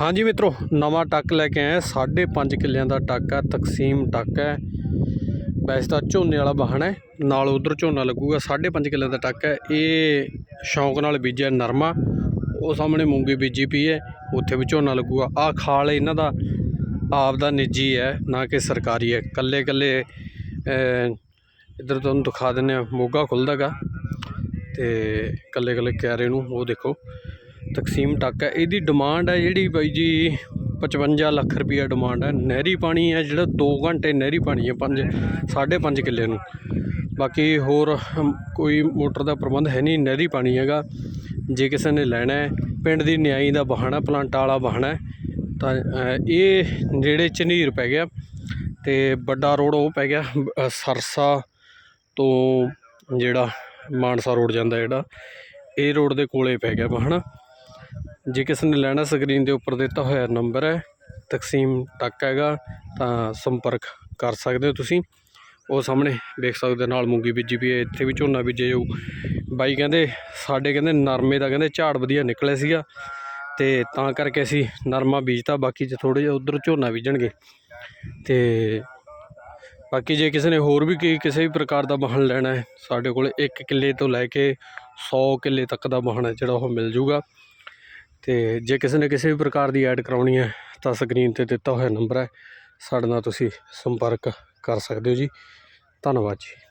ਹਾਂਜੀ ਮਿੱਤਰੋ, ਨਵਾਂ ਟੱਕ ਲੈ ਕੇ ਆਏ 5.5 ਕਿੱਲਿਆਂ ਦਾ ਟੱਕ ਹੈ ਤਕਸੀਮ ਟੱਕ ਹੈ। ਵੈਸੇ ਤਾਂ ਝੋਨੇ ਵਾਲਾ ਵਾਹਣ ਹੈ। ਨਾਲ ਉਧਰ ਝੋਨਾ ਲੱਗੂਗਾ। 5.5 ਕਿੱਲਿਆਂ ਦਾ ਟੱਕ ਹੈ। ਇਹ ਸ਼ੌਂਕ ਨਾਲ ਬੀਜਿਆ ਨਰਮਾ। ਉਹ ਸਾਹਮਣੇ ਮੂੰਗੀ ਬੀਜੀ ਪਈ ਹੈ। ਉੱਥੇ ਵੀ ਝੋਨਾ ਲੱਗੂਗਾ। ਆਹ ਖਾਲ ਇਹਨਾਂ ਦਾ ਆਪ ਦਾ ਨਿੱਜੀ ਹੈ, ਨਾ ਕਿ ਸਰਕਾਰੀ ਹੈ। ਕੱਲੇ ਕੱਲੇ ਇੱਧਰ ਤੁਹਾਨੂੰ ਦਿਖਾ ਦਿੰਨੇ ਆ ਮੋਗਾ ਖੁੱਲਦਾਗਾ ਤੇ ਕੱਲੇ ਕੱਲੇ ਕੈਰੇ ਨੂੰ, ਉਹ ਦੇਖੋ। ਤਕਸੀਮ ਟੱਕ ਹੈ। ਇਹਦੀ ਡਿਮਾਂਡ ਹੈ ਜਿਹੜੀ ਬਾਈ ਜੀ 55 ਲੱਖ ਰੁਪਈਆ ਡਿਮਾਂਡ ਹੈ। ਨਹਿਰੀ ਪਾਣੀ ਹੈ ਜਿਹੜਾ 2 ਘੰਟੇ ਨਹਿਰੀ ਪਾਣੀ ਹੈ 5 5.5 ਕਿੱਲੇ ਨੂੰ। ਬਾਕੀ ਹੋਰ ਕੋਈ ਮੋਟਰ ਦਾ ਪ੍ਰਬੰਧ ਹੈ ਨਹੀਂ, ਨਹਿਰੀ ਪਾਣੀ ਹੈਗਾ। ਜੇ ਕਿਸੇ ਨੇ ਲੈਣਾ ਹੈ, ਪਿੰਡ ਦੀ ਨਿਆਈ ਦਾ ਬਹਾਨਾ ਪਲਾਂਟਾ ਵਾਲਾ ਬਹਾਨਾ ਤਾਂ ਇਹ ਜਿਹੜੇ ਝਨੀਰ ਪੈ ਗਿਆ ਤੇ ਵੱਡਾ ਰੋਡ ਉਹ ਪੈ ਗਿਆ ਸਰਸਾ ਤੋਂ ਜਿਹੜਾ ਮਾਨਸਾ ਰੋਡ ਜਾਂਦਾ ਜਿਹੜਾ, ਇਹ ਰੋਡ ਦੇ ਕੋਲੇ ਪੈ ਗਿਆ ਬਹਾਨਾ ਜੇ ਕਿਸੇ ਨੇ ਲੈਣਾ ਸਕਰੀਨ ਦੇ ਉੱਪਰ ਦਿੱਤਾ ਹੋਇਆ ਨੰਬਰ ਹੈ, ਤਕਸੀਮ ਟੱਕ ਹੈਗਾ, ਤਾਂ ਸੰਪਰਕ ਕਰ ਸਕਦੇ ਹੋ ਤੁਸੀਂ। ਉਹ ਸਾਹਮਣੇ ਵੇਖ ਸਕਦੇ ਹੋ ਨਾਲ ਮੂੰਗੀ ਬੀਜੀ ਵੀ ਹੈ, ਇੱਥੇ ਵੀ ਝੋਨਾ ਬੀਜੇ ਜਾਊ। ਬਾਈ ਕਹਿੰਦੇ, ਸਾਡੇ ਕਹਿੰਦੇ ਨਰਮੇ ਦਾ ਕਹਿੰਦੇ ਝਾੜ ਵਧੀਆ ਨਿਕਲਿਆ ਸੀਗਾ, ਤੇ ਤਾਂ ਕਰਕੇ ਅਸੀਂ ਨਰਮਾ ਬੀਜਤਾ, ਬਾਕੀ ਚ ਥੋੜੇ ਜਿਹਾ ਉਧਰ ਝੋਨਾ ਬੀਜਣਗੇ। ਤੇ ਬਾਕੀ ਜੇ ਕਿਸੇ ਨੇ ਹੋਰ ਵੀ ਕੋਈ ਕਿਸੇ ਵੀ ਪ੍ਰਕਾਰ ਦਾ ਵਾਹਣ ਲੈਣਾ ਹੈ, ਸਾਡੇ ਕੋਲ 1 ਕਿੱਲੇ ਤੋਂ ਲੈ ਕੇ 100 ਕਿੱਲੇ ਤੱਕ ਦਾ ਵਾਹਣ ਹੈ ਜਿਹੜਾ ਉਹ ਮਿਲ ਜੂਗਾ ਤੇ ਜੇ ਕਿਸੇ ਨੇ ਕਿਸੇ ਵੀ ਪ੍ਰਕਾਰ ਦੀ ਐਡ ਕਰਾਉਣੀ ਹੈ ਤਾਂ ਸਕਰੀਨ ਤੇ ਦਿੱਤਾ ਹੋਇਆ ਨੰਬਰ ਹੈ। ਸਾਡੇ ਨਾਲ ਤੁਸੀਂ ਸੰਪਰਕ ਕਰ ਸਕਦੇ ਹੋ ਜੀ। ਧੰਨਵਾਦ ਜੀ।